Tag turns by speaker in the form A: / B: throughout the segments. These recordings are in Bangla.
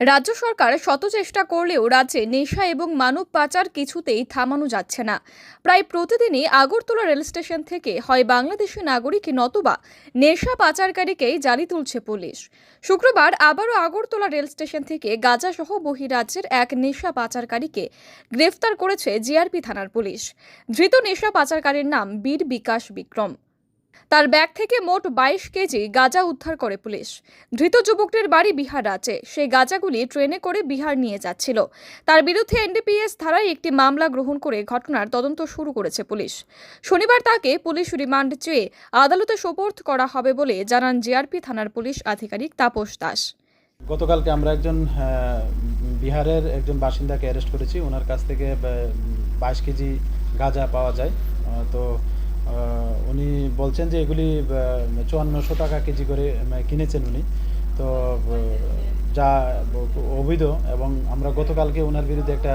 A: রাজ্য সরকার শত চেষ্টা করলেও রাজ্যে নেশা এবং মানব পাচার কিছুতেই থামানো যাচ্ছে না। প্রায় প্রতিদিনই আগরতলা রেল স্টেশন থেকে হয় বাংলাদেশি নাগরিক নতুবা নেশা পাচারকারীকেই জালি তুলছে পুলিশ। শুক্রবার আবারও আগরতলা রেল স্টেশন থেকে গাঁজাসহ বহিরাজ্যের এক নেশা পাচারকারীকে গ্রেফতার করেছে জিআরপি থানার পুলিশ। ধৃত নেশা পাচারকারীর নাম বীর বিকাশ বিক্রম। তার ব্যাগ থেকে মোট বাইশ কেজি গাঁজা উদ্ধার করে পুলিশ। ধৃত যুবকটির বাড়ি বিহার রাজ্যে। সেই গাঁজাগুলি ট্রেনে করে বিহার নিয়ে যাচ্ছিল। তার বিরুদ্ধে এনডিপিএস ধারায় একটি মামলা গ্রহণ করে ঘটনার তদন্ত শুরু করেছে পুলিশ। শনিবার তাকে পুলিশ রিমান্ড চেয়ে আদালতে সোপর্দ করা হবে বলে জানান জিআরপি থানার পুলিশ আধিকারিক তাপস দাস।
B: গতকালকে আমরা একজন বিহারের একজন বাসিন্দাকে অ্যারেস্ট করেছি। ওনার কাছ থেকে বাইশ কেজি গাঁজা পাওয়া যায়। তো বলছেন যে এগুলি চুয়ান্নশো টাকা কেজি করে কিনেছেন উনি। তো যা অবৈধ এবং আমরা গতকালকে ওনার বিরুদ্ধে একটা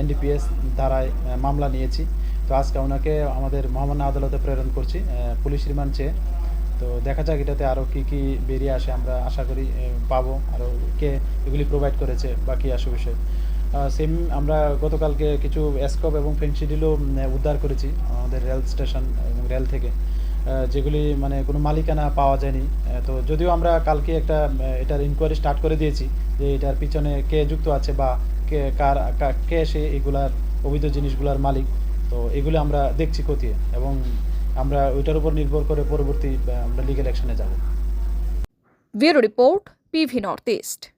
B: এনডিপিএস ধারায় মামলা নিয়েছি। তো আজকে ওনাকে আমাদের মহামান্য আদালতে প্রেরণ করছি পুলিশ রিমান্ড চেয়ে। তো দেখা যাক এটাতে আরও কি কি বেরিয়ে আসে, আমরা আশা করি পাবো। আরও কে এগুলি প্রোভাইড করেছে, বাকি আসে বিষয়। সেম আমরা গতকালকে কিছু এসকপ এবং ফেন্সিডিলও উদ্ধার করেছি, আমাদের রেল স্টেশন এবং রেল থেকে। যেগুলি মানে কোনো মালিকানা পাওয়া যায়নি। তো যদিও আমরা কালকে একটা এটার ইনকোয়ারি স্টার্ট করে দিয়েছি যে এটার পিছনে কে যুক্ত আছে বা কে, কার, কা- সে এগুলার অবৈধ জিনিসগুলার মালিক, তো এগুলো আমরা দেখছি খতিয়ে এবং আমরা ওইটার উপর নির্ভর করে পরবর্তী আমরা লিগেল অ্যাকশনে যাব।
A: Bureau report PV north east.